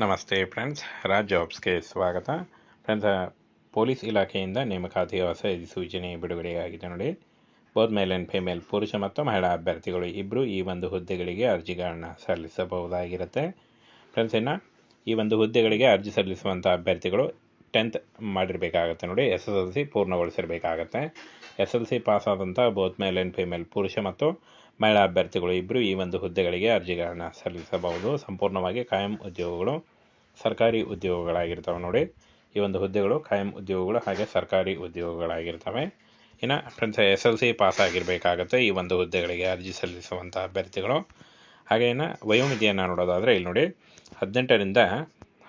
ನಮಸ್ತೆ ಫ್ರೆಂಡ್ಸ್, ರಾಜ್ ಜಾಬ್ಸ್ಗೆ ಸ್ವಾಗತ. Friends police ಇಲಾಖೆಯಿಂದ ನೇಮಕಾತಿ ಹೊಸ ಸೂಚನೆ ಬಿಡುಗಡೆಯಾಗಿದೆ ನೋಡಿ. ಬೋತ್ ಮೇಲ್ ಆ್ಯಂಡ್ ಫಿಮೇಲ್ ಪುರುಷ ಮತ್ತು ಮಹಿಳಾ ಅಭ್ಯರ್ಥಿಗಳು ಇಬ್ಬರು ಈ ಒಂದು ಹುದ್ದೆಗಳಿಗೆ ಅರ್ಜಿಗಳನ್ನು ಸಲ್ಲಿಸಬಹುದಾಗಿರುತ್ತೆ. ಫ್ರೆಂಡ್ಸ್, ಇನ್ನು ಈ ಒಂದು ಹುದ್ದೆಗಳಿಗೆ ಅರ್ಜಿ ಸಲ್ಲಿಸುವಂಥ ಅಭ್ಯರ್ಥಿಗಳು ಟೆಂತ್ ಮಾಡಿರಬೇಕಾಗತ್ತೆ ನೋಡಿ. ಎಸ್ ಎಸ್ ಎಲ್ ಸಿ ಪೂರ್ಣಗೊಳಿಸಿರಬೇಕಾಗತ್ತೆ. ಎಸ್ ಎಲ್ ಸಿ ಪಾಸ್ ಆದಂಥ ಬೋತ್ ಮೇಲ್ ಆ್ಯಂಡ್ ಫಿಮೇಲ್ ಪುರುಷ ಮತ್ತು ಮಹಿಳಾ ಅಭ್ಯರ್ಥಿಗಳು ಇಬ್ಬರು ಈ ಒಂದು ಹುದ್ದೆಗಳಿಗೆ ಅರ್ಜಿಗಳನ್ನು ಸಲ್ಲಿಸಬಹುದು. ಸಂಪೂರ್ಣವಾಗಿ ಕಾಯಂ ಉದ್ಯೋಗಗಳು ಸರ್ಕಾರಿ ಉದ್ಯೋಗಗಳಾಗಿರ್ತವೆ ನೋಡಿ. ಈ ಒಂದು ಹುದ್ದೆಗಳು ಕಾಯಂ ಉದ್ಯೋಗಗಳು ಹಾಗೆ ಸರ್ಕಾರಿ ಉದ್ಯೋಗಗಳಾಗಿರ್ತವೆ. ಇನ್ನು friends S L C pass ಆಗಿರಬೇಕಾಗುತ್ತೆ ಈ ಒಂದು ಹುದ್ದೆಗಳಿಗೆ ಅರ್ಜಿ ಸಲ್ಲಿಸುವಂಥ ಅಭ್ಯರ್ಥಿಗಳು. ಹಾಗೆ ಇನ್ನು ವಯೋಮಿತಿಯನ್ನು ನೋಡೋದಾದರೆ ಇಲ್ಲಿ ನೋಡಿ, ಹದಿನೆಂಟರಿಂದ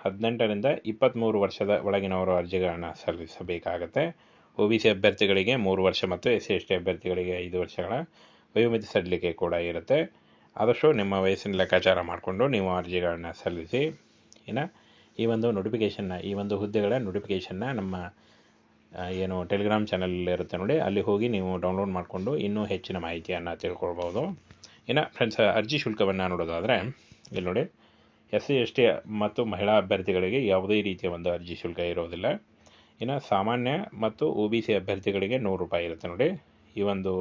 ಹದಿನೆಂಟರಿಂದ ಇಪ್ಪತ್ತ್ಮೂರು ವರ್ಷದ ಒಳಗಿನವರು ಅರ್ಜಿಗಳನ್ನು ಸಲ್ಲಿಸಬೇಕಾಗತ್ತೆ. ಒ ಬಿ ಸಿ ಅಭ್ಯರ್ಥಿಗಳಿಗೆ ಮೂರು ವರ್ಷ ಮತ್ತು ಎಸ್ ಸಿ, ಎಸ್ ಟಿ ಅಭ್ಯರ್ಥಿಗಳಿಗೆ ಐದು ವರ್ಷಗಳ ವಯೋಮಿತಿ ಸಡಿಲಿಕೆ ಕೂಡ ಇರುತ್ತೆ. ಆದಷ್ಟು ನಿಮ್ಮ ವಯಸ್ಸಿನ ಲೆಕ್ಕಾಚಾರ ಮಾಡಿಕೊಂಡು ನೀವು ಅರ್ಜಿಗಳನ್ನು ಸಲ್ಲಿಸಿ ಇನ್ನು ಈ ಒಂದು ನೋಟಿಫಿಕೇಷನ್ನ ಈ ಒಂದು ಹುದ್ದೆಗಳ ನೋಟಿಫಿಕೇಷನ್ನ ನಮ್ಮ ಏನು ಟೆಲಿಗ್ರಾಮ್ ಚಾನಲ್ ಇರುತ್ತೆ ನೋಡಿ. ಅಲ್ಲಿ ಹೋಗಿ ನೀವು ಡೌನ್ಲೋಡ್ ಮಾಡಿಕೊಂಡು ಇನ್ನೂ ಹೆಚ್ಚಿನ ಮಾಹಿತಿಯನ್ನು ತಿಳ್ಕೊಳ್ಬೋದು. ಇನ್ನು ಫ್ರೆಂಡ್ಸ್ ಅರ್ಜಿ ಶುಲ್ಕವನ್ನು ನೋಡೋದಾದರೆ, ಇಲ್ಲಿ ನೋಡಿ. ಎಸ್ ಸಿ ಎಸ್ ಟಿ ಮತ್ತು ಮಹಿಳಾ ಅಭ್ಯರ್ಥಿಗಳಿಗೆ ಯಾವುದೇ ರೀತಿಯ ಒಂದು ಅರ್ಜಿ ಶುಲ್ಕ ಇರೋದಿಲ್ಲ. ಇನ್ನು ಸಾಮಾನ್ಯ ಮತ್ತು ಒ ಬಿ ಸಿ ಅಭ್ಯರ್ಥಿಗಳಿಗೆ ನೂರು ರೂಪಾಯಿ ಇರುತ್ತೆ ನೋಡಿ. ಈ ಒಂದು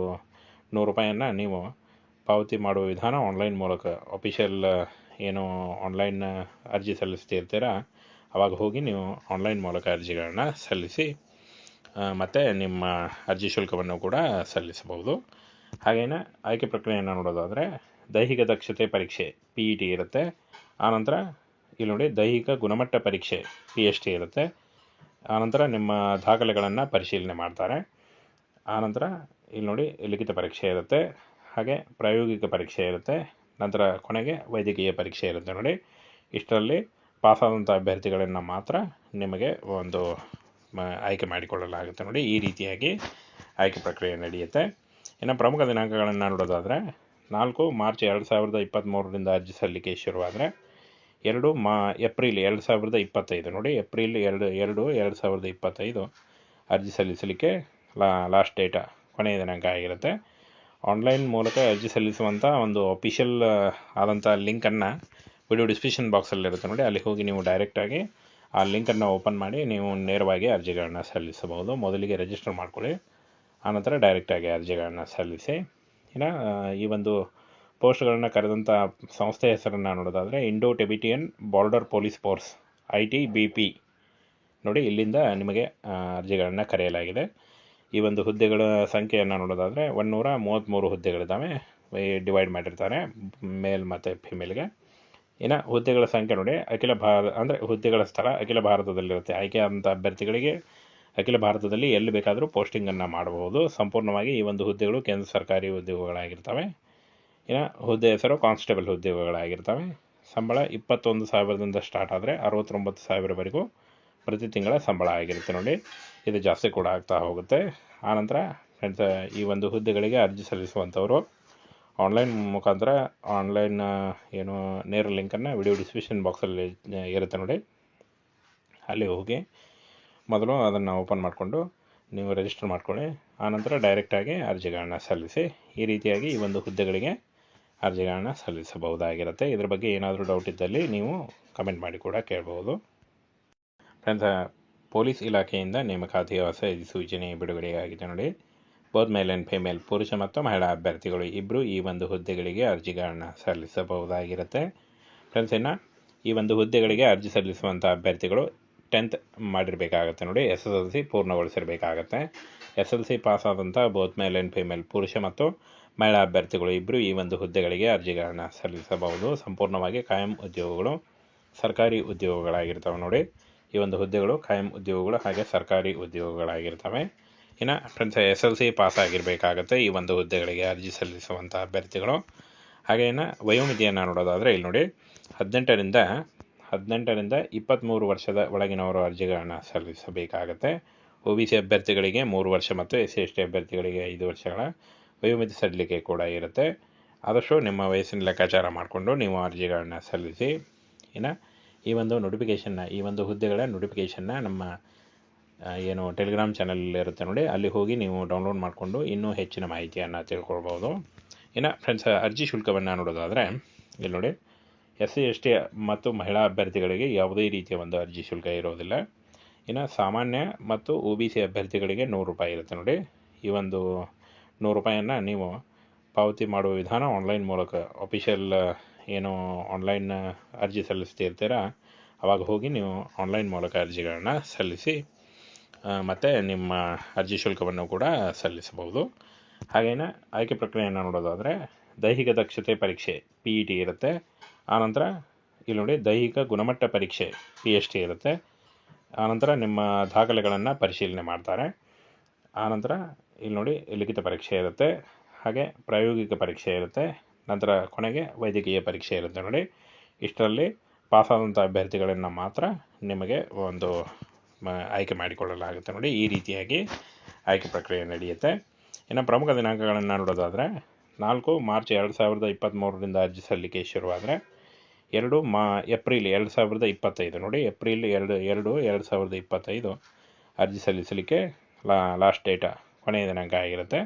ನೂರು ರೂಪಾಯಿಯನ್ನು ನೀವು ಪಾವತಿ ಮಾಡುವ ವಿಧಾನ ಆನ್ಲೈನ್ ಮೂಲಕ ಅಫಿಷಿಯಲ್ ಏನು ಆನ್ಲೈನ್ ಅರ್ಜಿ ಸಲ್ಲಿಸ್ತಿರ್ತೀರ, ಅವಾಗ ಹೋಗಿ ನೀವು ಆನ್ಲೈನ್ ಮೂಲಕ ಅರ್ಜಿಗಳನ್ನು ಸಲ್ಲಿಸಿ ಮತ್ತು ನಿಮ್ಮ ಅರ್ಜಿ ಶುಲ್ಕವನ್ನು ಕೂಡ ಸಲ್ಲಿಸಬಹುದು. ಹಾಗೇನೆ ಆಯ್ಕೆ ಪ್ರಕ್ರಿಯೆಯನ್ನು ನೋಡೋದಾದರೆ, ದೈಹಿಕ ದಕ್ಷತೆ ಪರೀಕ್ಷೆ ಪಿ ಇ ಟಿ ಇರುತ್ತೆ. ಆನಂತರ ಇಲ್ಲಿ ನೋಡಿ ದೈಹಿಕ ಗುಣಮಟ್ಟ ಪರೀಕ್ಷೆ ಪಿ ಎಚ್ ಟಿ ಇರುತ್ತೆ. ಆನಂತರ ನಿಮ್ಮ ದಾಖಲೆಗಳನ್ನು ಪರಿಶೀಲನೆ ಮಾಡ್ತಾರೆ. ಆನಂತರ ಇಲ್ಲಿ ನೋಡಿ ಲಿಖಿತ ಪರೀಕ್ಷೆ ಇರುತ್ತೆ. ಹಾಗೆ ಪ್ರಾಯೋಗಿಕ ಪರೀಕ್ಷೆ ಇರುತ್ತೆ. ನಂತರ ಕೊನೆಗೆ ವೈದ್ಯಕೀಯ ಪರೀಕ್ಷೆ ಇರುತ್ತೆ ನೋಡಿ. ಇಷ್ಟರಲ್ಲಿ ಪಾಸಾದಂಥ ಅಭ್ಯರ್ಥಿಗಳನ್ನು ಮಾತ್ರ ನಿಮಗೆ ಒಂದು ಆಯ್ಕೆ ಮಾಡಿಕೊಳ್ಳಲಾಗುತ್ತೆ ನೋಡಿ. ಈ ರೀತಿಯಾಗಿ ಆಯ್ಕೆ ಪ್ರಕ್ರಿಯೆ ನಡೆಯುತ್ತೆ. ಇನ್ನು ಪ್ರಮುಖ ದಿನಾಂಕಗಳನ್ನು ನೋಡೋದಾದರೆ, ನಾಲ್ಕು ಮಾರ್ಚ್ ಎರಡು ಸಾವಿರದ ಇಪ್ಪತ್ತ್ಮೂರರಿಂದ ಅರ್ಜಿ ಸಲ್ಲಿಕೆ ಶುರುವಾದರೆ, ಎರಡು ಮಾ, ಏಪ್ರಿಲ್ ಎರಡು ಸಾವಿರದ ಇಪ್ಪತ್ತೈದು ನೋಡಿ. ಏಪ್ರಿಲ್ ಎರಡು ಎರಡು ಎರಡು ಸಾವಿರದ ಇಪ್ಪತ್ತೈದು ಅರ್ಜಿ ಸಲ್ಲಿಸಲಿಕ್ಕೆ ಲಾ, ಲಾಸ್ಟ್ ಡೇಟ ಕೊನೆಯ ದಿನಾಂಕ ಆಗಿರುತ್ತೆ. ಆನ್ಲೈನ್ ಮೂಲಕ ಅರ್ಜಿ ಸಲ್ಲಿಸುವಂಥ ಒಂದು ಅಫಿಷಿಯಲ್ ಆದಂಥ ಲಿಂಕನ್ನು ವಿಡಿಯೋ ಡಿಸ್ಕ್ರಿಪ್ಷನ್ ಬಾಕ್ಸಲ್ಲಿರುತ್ತೆ ನೋಡಿ. ಅಲ್ಲಿ ಹೋಗಿ ನೀವು ಡೈರೆಕ್ಟಾಗಿ ಆ ಲಿಂಕನ್ನು ಓಪನ್ ಮಾಡಿ ನೀವು ನೇರವಾಗಿ ಅರ್ಜಿಗಳನ್ನ ಸಲ್ಲಿಸಬಹುದು. ಮೊದಲಿಗೆ ರಿಜಿಸ್ಟರ್ ಮಾಡಿಕೊಳ್ಳಿ. ಆನಂತರ ಡೈರೆಕ್ಟಾಗಿ ಅರ್ಜಿಗಳನ್ನು ಸಲ್ಲಿಸಿ. ಇನ್ನು ಈ ಒಂದು ಪೋಸ್ಟ್ಗಳನ್ನು ಕರೆದಂಥ ಸಂಸ್ಥೆ ಹೆಸರನ್ನು ನೋಡೋದಾದರೆ Indo Tibetan border police force I T B P ನೋಡಿ, ಇಲ್ಲಿಂದ ನಿಮಗೆ ಅರ್ಜಿಗಳನ್ನು ಕರೆಯಲಾಗಿದೆ. ಈ ಒಂದು ಹುದ್ದೆಗಳ ಸಂಖ್ಯೆಯನ್ನು ನೋಡೋದಾದರೆ ಒಂದುನೂರ ಮೂವತ್ತ್ಮೂರು ಹುದ್ದೆಗಳಿದ್ದಾವೆ. ಡಿವೈಡ್ ಮಾಡಿರ್ತಾರೆ ಮೇಲ್ ಮತ್ತು ಫಿಮೇಲ್ಗೆ ಇನ್ನು ಹುದ್ದೆಗಳ ಸಂಖ್ಯೆ ನೋಡಿ, ಅಖಿಲ ಭಾರತ, ಅಂದರೆ ಹುದ್ದೆಗಳ ಸ್ಥಳ ಅಖಿಲ ಭಾರತದಲ್ಲಿರುತ್ತೆ. ಆಯ್ಕೆಯಾದಂಥ ಅಭ್ಯರ್ಥಿಗಳಿಗೆ ಅಖಿಲ ಭಾರತದಲ್ಲಿ ಎಲ್ಲಿ ಬೇಕಾದರೂ ಪೋಸ್ಟಿಂಗನ್ನು ಮಾಡಬಹುದು. ಸಂಪೂರ್ಣವಾಗಿ ಈ ಒಂದು ಹುದ್ದೆಗಳು ಕೇಂದ್ರ ಸರ್ಕಾರಿ ಉದ್ಯೋಗಗಳಾಗಿರ್ತವೆ. ಇನ್ನು ಹುದ್ದೆ ಹೆಸರು ಕಾನ್ಸ್ಟೇಬಲ್ ಉದ್ಯೋಗಗಳಾಗಿರ್ತವೆ. ಸಂಬಳ ಇಪ್ಪತ್ತೊಂದು ಸಾವಿರದಿಂದ ಸ್ಟಾರ್ಟ್ ಆದರೆ ಅರವತ್ತೊಂಬತ್ತು ಸಾವಿರವರೆಗೂ ಪ್ರತಿ ತಿಂಗಳ ಸಂಬಳ ಆಗಿರುತ್ತೆ ನೋಡಿ. ಇದು ಜಾಸ್ತಿ ಕೂಡ ಆಗ್ತಾ ಹೋಗುತ್ತೆ. ಆನಂತರ ಈ ಒಂದು ಹುದ್ದೆಗಳಿಗೆ ಅರ್ಜಿ ಸಲ್ಲಿಸುವಂಥವರು ಆನ್ಲೈನ್ ಮುಖಾಂತರ ಆನ್ಲೈನ್ ಏನು ನೇರ ಲಿಂಕನ್ನು ವಿಡಿಯೋ ಡಿಸ್ಕ್ರಿಪ್ಷನ್ ಬಾಕ್ಸಲ್ಲಿ ಇರುತ್ತೆ ನೋಡಿ. ಅಲ್ಲಿ ಹೋಗಿ ಮೊದಲು ಅದನ್ನು ಓಪನ್ ಮಾಡಿಕೊಂಡು ನೀವು ರಿಜಿಸ್ಟರ್ ಮಾಡ್ಕೊಳ್ಳಿ. ಆನಂತರ ಡೈರೆಕ್ಟಾಗಿ ಅರ್ಜಿಗಳನ್ನ ಸಲ್ಲಿಸಿ, ಈ ರೀತಿಯಾಗಿ ಈ ಒಂದು ಹುದ್ದೆಗಳಿಗೆ ಅರ್ಜಿಗಳನ್ನ ಸಲ್ಲಿಸಬಹುದಾಗಿರುತ್ತೆ. ಇದ್ರ ಬಗ್ಗೆ ಏನಾದರೂ ಡೌಟ್ ಇದ್ದಲ್ಲಿ ನೀವು ಕಮೆಂಟ್ ಮಾಡಿ ಕೂಡ ಕೇಳಬಹುದು. ಫ್ರೆಂಡ್ಸ್ ಪೊಲೀಸ್ ಇಲಾಖೆಯಿಂದ ನೇಮಕಾತಿಯ ಹೊಸ ಸೂಚನೆ ಬಿಡುಗಡೆಯಾಗಿದೆ ನೋಡಿ. ಬೋತ್ ಮೇಲ್ ಆ್ಯಂಡ್ ಫಿಮೇಲ್ ಪುರುಷ ಮತ್ತು ಮಹಿಳಾ ಅಭ್ಯರ್ಥಿಗಳು ಇಬ್ಬರು ಈ ಒಂದು ಹುದ್ದೆಗಳಿಗೆ ಅರ್ಜಿಗಳನ್ನು ಸಲ್ಲಿಸಬಹುದಾಗಿರುತ್ತೆ. ಫ್ರೆಂಡ್ಸ್ ಇನ್ನು ಈ ಒಂದು ಹುದ್ದೆಗಳಿಗೆ ಅರ್ಜಿ ಸಲ್ಲಿಸುವಂಥ ಅಭ್ಯರ್ಥಿಗಳು ಟೆಂತ್ ಮಾಡಿರಬೇಕಾಗತ್ತೆ ನೋಡಿ. ಎಸ್ ಎಸ್ ಎಲ್ ಸಿ ಪೂರ್ಣಗೊಳಿಸಿರಬೇಕಾಗತ್ತೆ. ಎಸ್ ಎಲ್ ಸಿ ಪಾಸ್ ಆದಂಥ ಬೋತ್ ಮೇಲ್ ಆ್ಯಂಡ್ ಫಿಮೇಲ್ ಪುರುಷ ಮತ್ತು ಮಹಿಳಾ ಅಭ್ಯರ್ಥಿಗಳು ಇಬ್ಬರು ಈ ಒಂದು ಹುದ್ದೆಗಳಿಗೆ ಅರ್ಜಿಗಳನ್ನು ಸಲ್ಲಿಸಬಹುದು. ಸಂಪೂರ್ಣವಾಗಿ ಕಾಯಂ ಉದ್ಯೋಗಗಳು ಸರ್ಕಾರಿ ಉದ್ಯೋಗಗಳಾಗಿರ್ತವೆ ನೋಡಿ. ಈ ಒಂದು ಹುದ್ದೆಗಳು ಖಾಯಂ ಉದ್ಯೋಗಗಳು ಹಾಗೆ ಸರ್ಕಾರಿ ಉದ್ಯೋಗಗಳಾಗಿರ್ತವೆ. ಇನ್ನು friends S L C pass ಆಗಿರಬೇಕಾಗತ್ತೆ ಈ ಒಂದು ಹುದ್ದೆಗಳಿಗೆ ಅರ್ಜಿ ಸಲ್ಲಿಸುವಂಥ ಅಭ್ಯರ್ಥಿಗಳು. ಹಾಗೆ ಇನ್ನು ವಯೋಮಿತಿಯನ್ನು ನೋಡೋದಾದರೆ ಇಲ್ಲಿ ನೋಡಿ, ಹದಿನೆಂಟರಿಂದ ಹದಿನೆಂಟರಿಂದ ಇಪ್ಪತ್ತ್ಮೂರು ವರ್ಷದ ಒಳಗಿನವರು ಅರ್ಜಿಗಳನ್ನು ಸಲ್ಲಿಸಬೇಕಾಗತ್ತೆ. ಒ ಬಿ ಸಿ ಅಭ್ಯರ್ಥಿಗಳಿಗೆ ಮೂರು ವರ್ಷ ಮತ್ತು ಎಸ್ ಸಿ ಎಸ್ ಟಿ ಅಭ್ಯರ್ಥಿಗಳಿಗೆ ಐದು ವರ್ಷಗಳ ವಯೋಮಿತಿ ಸಡಿಲಿಕೆ ಕೂಡ ಇರುತ್ತೆ. ಆದಷ್ಟು ನಿಮ್ಮ ವಯಸ್ಸಿನ ಲೆಕ್ಕಾಚಾರ ಮಾಡಿಕೊಂಡು ನೀವು ಅರ್ಜಿಗಳನ್ನ ಸಲ್ಲಿಸಿ, ಇನ್ನು ಈ ಒಂದು ನೋಟಿಫಿಕೇಷನ್ನ ಈ ಒಂದು ಹುದ್ದೆಗಳ ನೋಟಿಫಿಕೇಷನ್ನ ನಮ್ಮ ಏನು ಟೆಲಿಗ್ರಾಮ್ ಚಾನಲ್ ಇರುತ್ತೆ ನೋಡಿ. ಅಲ್ಲಿ ಹೋಗಿ ನೀವು ಡೌನ್ಲೋಡ್ ಮಾಡಿಕೊಂಡು ಇನ್ನೂ ಹೆಚ್ಚಿನ ಮಾಹಿತಿಯನ್ನು ತಿಳ್ಕೊಳ್ಬೋದು. ಇನ್ನು ಫ್ರೆಂಡ್ಸ್ ಅರ್ಜಿ ಶುಲ್ಕವನ್ನು ನೋಡೋದಾದರೆ, ಇಲ್ಲಿ ನೋಡಿ. ಎಸ್ ಸಿ ಎಸ್ ಟಿ ಮತ್ತು ಮಹಿಳಾ ಅಭ್ಯರ್ಥಿಗಳಿಗೆ ಯಾವುದೇ ರೀತಿಯ ಒಂದು ಅರ್ಜಿ ಶುಲ್ಕ ಇರೋದಿಲ್ಲ. ಇನ್ನು ಸಾಮಾನ್ಯ ಮತ್ತು ಒ ಬಿ ಸಿ ಅಭ್ಯರ್ಥಿಗಳಿಗೆ ನೂರು ರೂಪಾಯಿ ಇರುತ್ತೆ ನೋಡಿ. ಈ ಒಂದು ನೂರು ರೂಪಾಯಿಯನ್ನು ನೀವು ಪಾವತಿ ಮಾಡುವ ವಿಧಾನ ಆನ್ಲೈನ್ ಮೂಲಕ ಅಫಿಷಿಯಲ್ ಏನು ಆನ್ಲೈನ್ ಅರ್ಜಿ ಸಲ್ಲಿಸ್ತಿರ್ತೀರ ಅವಾಗ ಹೋಗಿ ನೀವು ಆನ್ಲೈನ್ ಮೂಲಕ ಅರ್ಜಿಗಳನ್ನ ಸಲ್ಲಿಸಿ ಮತ್ತು ನಿಮ್ಮ ಅರ್ಜಿ ಶುಲ್ಕವನ್ನು ಕೂಡ ಸಲ್ಲಿಸಬಹುದು. ಹಾಗೇನೆ ಆಯ್ಕೆ ಪ್ರಕ್ರಿಯೆಯನ್ನು ನೋಡೋದಾದರೆ ದೈಹಿಕ ದಕ್ಷತೆ ಪರೀಕ್ಷೆ ಪಿ ಇ ಟಿ ಇರುತ್ತೆ. ಆನಂತರ ಇಲ್ಲಿ ನೋಡಿ ದೈಹಿಕ ಗುಣಮಟ್ಟ ಪರೀಕ್ಷೆ ಪಿ ಎಚ್ ಟಿ ಇರುತ್ತೆ. ಆನಂತರ ನಿಮ್ಮ ದಾಖಲೆಗಳನ್ನು ಪರಿಶೀಲನೆ ಮಾಡ್ತಾರೆ. ಆನಂತರ ಇಲ್ಲಿ ನೋಡಿ ಲಿಖಿತ ಪರೀಕ್ಷೆ ಇರುತ್ತೆ. ಹಾಗೆ ಪ್ರಾಯೋಗಿಕ ಪರೀಕ್ಷೆ ಇರುತ್ತೆ. ನಂತರ ಕೊನೆಗೆ ವೈದ್ಯಕೀಯ ಪರೀಕ್ಷೆ ಇರುತ್ತೆ ನೋಡಿ. ಇಷ್ಟರಲ್ಲಿ ಪಾಸಾದಂಥ ಅಭ್ಯರ್ಥಿಗಳನ್ನು ಮಾತ್ರ ನಿಮಗೆ ಒಂದು ಆಯ್ಕೆ ಮಾಡಿಕೊಳ್ಳಲಾಗುತ್ತೆ ನೋಡಿ. ಈ ರೀತಿಯಾಗಿ ಆಯ್ಕೆ ಪ್ರಕ್ರಿಯೆ ನಡೆಯುತ್ತೆ. ಇನ್ನು ಪ್ರಮುಖ ದಿನಾಂಕಗಳನ್ನು ನೋಡೋದಾದರೆ, ನಾಲ್ಕು ಮಾರ್ಚ್ ಎರಡು ಸಾವಿರದ ಇಪ್ಪತ್ತ್ಮೂರರಿಂದ ಅರ್ಜಿ ಸಲ್ಲಿಕೆ ಶುರುವಾದರೆ, ಎರಡು ಮಾ, ಏಪ್ರಿಲ್ ಎರಡು ಸಾವಿರದ ಇಪ್ಪತ್ತೈದು ನೋಡಿ. ಏಪ್ರಿಲ್ ಎರಡು ಎರಡು ಎರಡು ಸಾವಿರದ ಇಪ್ಪತ್ತೈದು ಅರ್ಜಿ ಸಲ್ಲಿಸಲಿಕ್ಕೆ ಲಾ, ಲಾಸ್ಟ್ ಡೇಟ ಕೊನೆಯ ದಿನಾಂಕ ಆಗಿರುತ್ತೆ.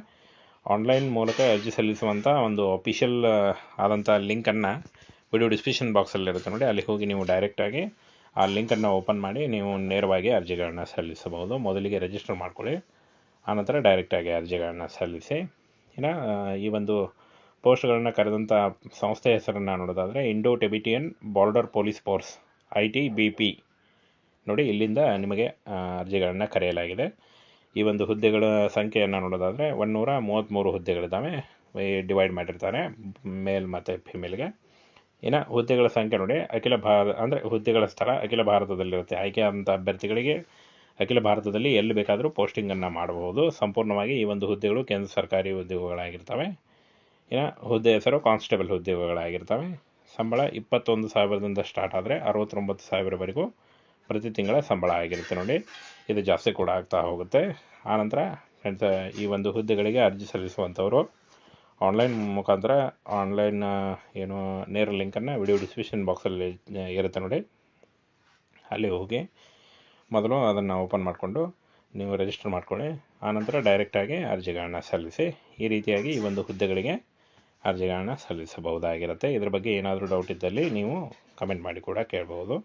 ಆನ್ಲೈನ್ ಮೂಲಕ ಅರ್ಜಿ ಸಲ್ಲಿಸುವಂಥ ಒಂದು ಅಫಿಷಿಯಲ್ ಆದಂಥ ಲಿಂಕನ್ನು ವಿಡಿಯೋ ಡಿಸ್ಕ್ರಿಪ್ಷನ್ ಬಾಕ್ಸಲ್ಲಿರುತ್ತೆ ನೋಡಿ. ಅಲ್ಲಿ ಹೋಗಿ ನೀವು ಡೈರೆಕ್ಟಾಗಿ ಆ ಲಿಂಕನ್ನು ಓಪನ್ ಮಾಡಿ ನೀವು ನೇರವಾಗಿ ಅರ್ಜಿಗಳನ್ನ ಸಲ್ಲಿಸಬಹುದು. ಮೊದಲಿಗೆ ರಿಜಿಸ್ಟರ್ ಮಾಡ್ಕೊಳ್ಳಿ. ಆನಂತರ ಡೈರೆಕ್ಟಾಗಿ ಅರ್ಜಿಗಳನ್ನ ಸಲ್ಲಿಸಿ. ಇನ್ನು ಈ ಒಂದು ಪೋಸ್ಟ್ಗಳನ್ನು ಕರೆದಂಥ ಸಂಸ್ಥೆ ಹೆಸರನ್ನು ನೋಡೋದಾದರೆ Indo Tibetan border police force I T B P ನೋಡಿ, ಇಲ್ಲಿಂದ ನಿಮಗೆ ಅರ್ಜಿಗಳನ್ನು ಕರೆಯಲಾಗಿದೆ. ಈ ಒಂದು ಹುದ್ದೆಗಳ ಸಂಖ್ಯೆಯನ್ನು ನೋಡೋದಾದರೆ ಒಂದುನೂರ ಮೂವತ್ತ್ಮೂರು ಹುದ್ದೆಗಳಿದ್ದಾವೆ. ಡಿವೈಡ್ ಮಾಡಿರ್ತಾರೆ ಮೇಲ್ ಮತ್ತು ಫಿಮೇಲ್ಗೆ ಇನ್ನು ಹುದ್ದೆಗಳ ಸಂಖ್ಯೆ ನೋಡಿ, ಅಖಿಲ ಭಾರತ, ಅಂದರೆ ಹುದ್ದೆಗಳ ಸ್ಥಳ ಅಖಿಲ ಭಾರತದಲ್ಲಿರುತ್ತೆ. ಆಯ್ಕೆಯಾದಂಥ ಅಭ್ಯರ್ಥಿಗಳಿಗೆ ಅಖಿಲ ಭಾರತದಲ್ಲಿ ಎಲ್ಲಿ ಬೇಕಾದರೂ ಪೋಸ್ಟಿಂಗನ್ನು ಮಾಡಬಹುದು. ಸಂಪೂರ್ಣವಾಗಿ ಈ ಒಂದು ಹುದ್ದೆಗಳು ಕೇಂದ್ರ ಸರ್ಕಾರಿ ಉದ್ಯೋಗಗಳಾಗಿರ್ತವೆ. ಇನ್ನು ಹುದ್ದೆ ಹೆಸರು ಕಾನ್ಸ್ಟೇಬಲ್ ಹುದ್ದೆಗಳಾಗಿರ್ತವೆ ಸಂಬಳ ಇಪ್ಪತ್ತೊಂದು ಸಾವಿರದಿಂದ ಸ್ಟಾರ್ಟ್ ಆದರೆ ಅರವತ್ತೊಂಬತ್ತು ಸಾವಿರವರೆಗೂ ಪ್ರತಿ ತಿಂಗಳ ಸಂಬಳ ಆಗಿರುತ್ತೆ ನೋಡಿ. ಇದು ಜಾಸ್ತಿ ಕೂಡ ಆಗ್ತಾ ಹೋಗುತ್ತೆ. ಆನಂತರ ಈ ಒಂದು ಹುದ್ದೆಗಳಿಗೆ ಅರ್ಜಿ ಸಲ್ಲಿಸುವಂಥವರು ಆನ್ಲೈನ್ ಮುಖಾಂತರ ಆನ್ಲೈನ್ ಏನು ನೇರ ಲಿಂಕನ್ನು ವಿಡಿಯೋ ಡಿಸ್ಕ್ರಿಪ್ಷನ್ ಬಾಕ್ಸಲ್ಲಿ ಇರುತ್ತೆ ನೋಡಿ. ಅಲ್ಲಿ ಹೋಗಿ ಮೊದಲು ಅದನ್ನು ಓಪನ್ ಮಾಡಿಕೊಂಡು ನೀವು ರಿಜಿಸ್ಟರ್ ಮಾಡ್ಕೊಳ್ಳಿ. ಆನಂತರ ಡೈರೆಕ್ಟಾಗಿ ಅರ್ಜಿಗಳನ್ನ ಸಲ್ಲಿಸಿ, ಈ ರೀತಿಯಾಗಿ ಈ ಒಂದು ಹುದ್ದೆಗಳಿಗೆ ಅರ್ಜಿಗಳನ್ನ ಸಲ್ಲಿಸಬಹುದಾಗಿರುತ್ತೆ. ಇದ್ರ ಬಗ್ಗೆ ಏನಾದರೂ ಡೌಟ್ ಇದ್ದಲ್ಲಿ ನೀವು ಕಮೆಂಟ್ ಮಾಡಿ ಕೂಡ ಕೇಳಬಹುದು.